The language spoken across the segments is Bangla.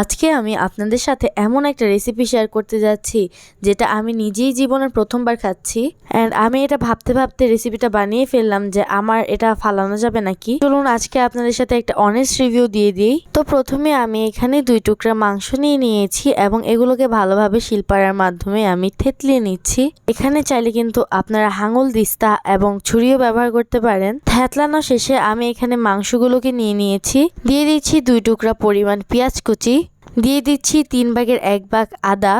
আজকে আমি আপনাদের সাথে এমন একটা রেসিপি শেয়ার করতে যাচ্ছি, যেটা আমি নিজেই জীবনের প্রথমবার খাচ্ছি। অ্যান্ড আমি এটা ভাবতে ভাবতে রেসিপিটা বানিয়ে ফেললাম যে আমার এটা ফালানো যাবে নাকি? চলুন আজকে আপনাদের সাথে একটা অনেস্ট রিভিউ দিয়ে দিই। তো প্রথমে আমি এখানে দুই টুকরা মাংস নিয়ে নিয়েছি এবং এগুলোকে ভালোভাবে শিলপাড়ার মাধ্যমে আমি থেতলিয়ে নিচ্ছি। এখানে চাইলে কিন্তু আপনারা হাঙল দিস্তা এবং ছুরিও ব্যবহার করতে পারেন। থেতলানো শেষে আমি এখানে মাংসগুলোকে নিয়ে নিয়েছি। দিয়ে দিচ্ছি দুই টুকরা পরিমাণ পেঁয়াজ কুচি। দিয়ে দিচ্ছি তিন ভাগের এক ভাগ আদা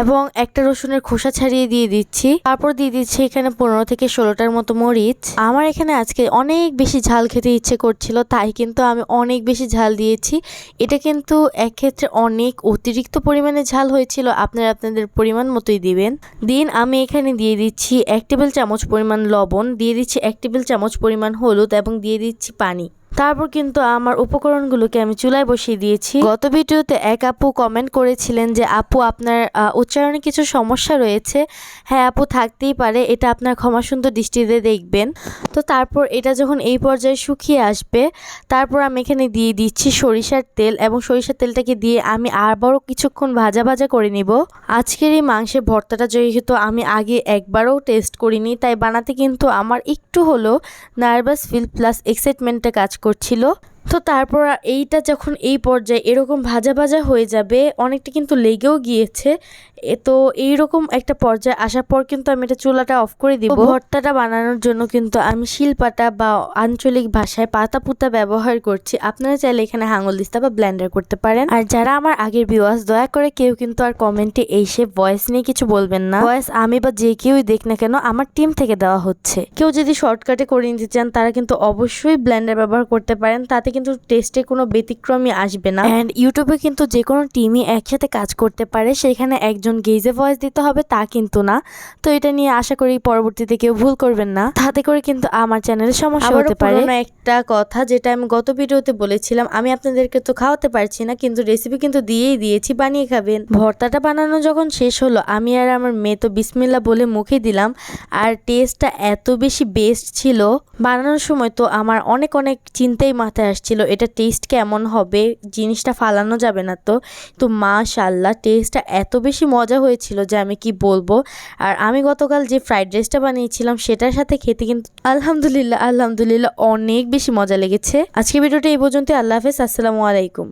এবং একটা রসুনের খোসা ছাড়িয়ে দিয়ে দিচ্ছি। তারপর দিয়ে দিচ্ছি এখানে পনেরো থেকে ষোলোটার মতো মরিচ। আমার এখানে আজকে অনেক বেশি ঝাল খেতে ইচ্ছে করছিল, তাই কিন্তু আমি অনেক বেশি ঝাল দিয়েছি। এটা কিন্তু এক ক্ষেত্রে অনেক অতিরিক্ত পরিমাণে ঝাল হয়েছিল, আপনারা আপনাদের পরিমাণ মতোই দিবেন। দিন আমি এখানে দিয়ে দিচ্ছি এক টেবিল চামচ পরিমাণ লবণ, দিয়ে দিচ্ছি এক টেবিল চামচ পরিমাণ হলুদ এবং দিয়ে দিচ্ছি পানি। তারপর কিন্তু আমার উপকরণগুলোকে আমি চুলায় বসিয়ে দিয়েছি। গত ভিডিওতে এক আপু কমেন্ট করেছিলেন যে, আপু, আপনার উচ্চারণে কিছু সমস্যা রয়েছে? হ্যাঁ আপু থাকতেই পারে, এটা আপনার ক্ষমাসুন্দর দৃষ্টিতে দেখবেন। তো তারপর এটা যখন এই পর্যায়ে শুকিয়ে আসবে, তারপর আমি এখানে দিয়ে দিচ্ছি সরিষার তেল এবং সরিষার তেলটাকে দিয়ে আমি আবারও কিছুক্ষণ ভাজা ভাজা করে নিব। আজকের এই মাংসের ভর্তাটা যেহেতু আমি আগে একবারও টেস্ট করিনি, তাই বানাতে কিন্তু আমার একটু হলেও নার্ভাস ফিল প্লাস এক্সাইটমেন্টটা কাজ করছিল। তো তারপর এইটা যখন এই পর্যায়ে এরকম ভাজা ভাজা হয়ে যাবে, অনেকটা কিন্তু লেগেও গিয়েছে। তো এইরকম একটা পর্যায়ে আসার পর কিন্তু আমি এটা চুলাটা অফ করে দিব। ভর্তাটা বানানোর জন্য কিন্তু আমি শিলপাটা বা আঞ্চলিক ভাষায় পাতা পুতা ব্যবহার করছি। আপনারা চাইলে এখানে হাঙল দিস্তা বা ব্লেন্ডার করতে পারেন। আর যারা আমার আগের ভিউয়ার্স দয়া করে কেউ কিন্তু আর কমেন্টে এসে ভয়েস নিয়ে কিছু বলবেন না। ভয়েস আমি বা যে কেউই দেখ না কেন আমার টিম থেকে দেওয়া হচ্ছে। কেউ যদি শর্টকাটে করে নিতে চান তারা কিন্তু অবশ্যই ব্লেন্ডার ব্যবহার করতে পারেন। তাতে কিন্তু টেস্টে কোনো ব্যতিক্রমই আসবে না। অ্যান্ড ইউটিউবে কিন্তু যে কোনো টিমই একসাথে কাজ করতে পারে। সেখানে একজন গেজে ভয়েস দিতে হবে তা কিন্তু না। তো এটা নিয়ে আশা করি পরবর্তীতে কেউ ভুল করবেন না। তাতে করে কিন্তু আমার চ্যানেলে সমস্যা হতে পারে। একটা কথা যেটা আমি গত ভিডিওতে বলেছিলাম আমি আপনাদেরকে তো খাওয়াতে পারছি না কিন্তু রেসিপি কিন্তু দিয়েই দিয়েছি বানিয়ে খাবেন। ভর্তাটা বানানো যখন শেষ হলো আমি আর আমার মেয়ে তো বিসমিল্লা বলে মুখে দিলাম আর টেস্টটা এত বেশি বেস্ট ছিল। বানানোর সময় তো আমার অনেক অনেক চিন্তাই মাথায় আসছিল এটা টেস্ট কেমন হবে জিনিসটা ফালানো যাবে না তো। তো মাশাল্লাহ টেস্টটা এত বেশি মজা হয়েছিল যে আমি কি বলব। আর আমি গতকাল যে ফ্রাইড রাইসটা বানিয়েছিলাম সেটার সাথে খেতে কিন্তু আলহামদুলিল্লাহ আলহামদুলিল্লাহ অনেক বেশি মজা লেগেছে। আজকে ভিডিওটা এই পর্যন্ত আল্লাহ হাফেজ। আসসালামু আলাইকুম।